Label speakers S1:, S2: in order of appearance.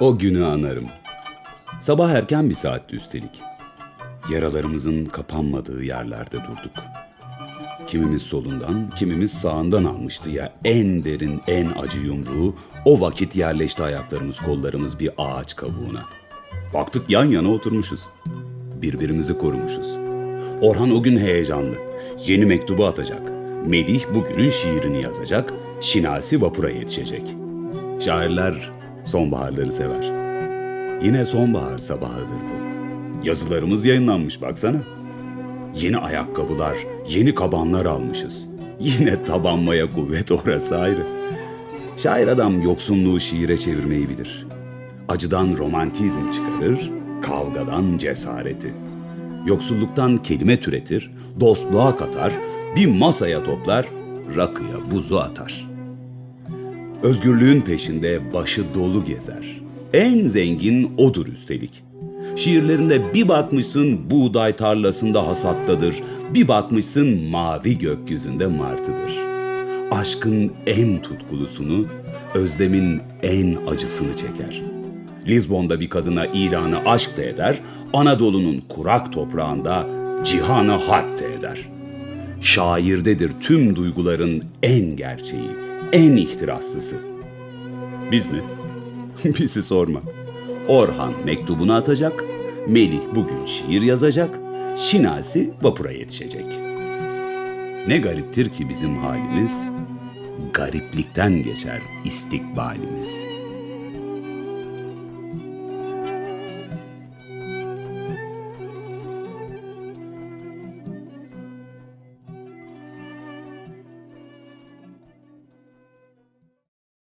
S1: O günü anarım. Sabah erken bir saatti üstelik. Yaralarımızın kapanmadığı yerlerde durduk. Kimimiz solundan, kimimiz sağından almıştı ya en derin, en acı yumruğu. O vakit yerleşti ayaklarımız, kollarımız bir ağaç kabuğuna. Baktık yan yana oturmuşuz. Birbirimizi korumuşuz. Orhan o gün heyecanlı. Yeni mektubu atacak. Melih bugünün şiirini yazacak. Şinasi vapura yetişecek. Şairler sonbaharları sever. Yine sonbahar sabahıdır bu. Yazılarımız yayınlanmış baksana. Yeni ayakkabılar, yeni kabanlar almışız. Yine tabanmaya kuvvet orası ayrı. Şair adam yoksunluğu şiire çevirmeyi bilir. Acıdan romantizm çıkarır, kavgadan cesareti. Yoksulluktan kelime türetir, dostluğa katar, bir masaya toplar, rakıya buzu atar. Özgürlüğün peşinde başı dolu gezer. En zengin odur üstelik. Şiirlerinde bir bakmışsın buğday tarlasında hasattadır, bir bakmışsın mavi gökyüzünde martıdır. Aşkın en tutkulusunu, özlemin en acısını çeker. Lizbon'da bir kadına ilanı aşk da eder, Anadolu'nun kurak toprağında cihanı harp de eder. Şairdedir tüm duyguların en gerçeği, en ihtiraslısı. Biz mi? Bizi sorma. Orhan mektubunu atacak, Melih bugün şiir yazacak, Şinasi vapura yetişecek. Ne gariptir ki bizim halimiz, gariplikten geçer istikbalimiz.''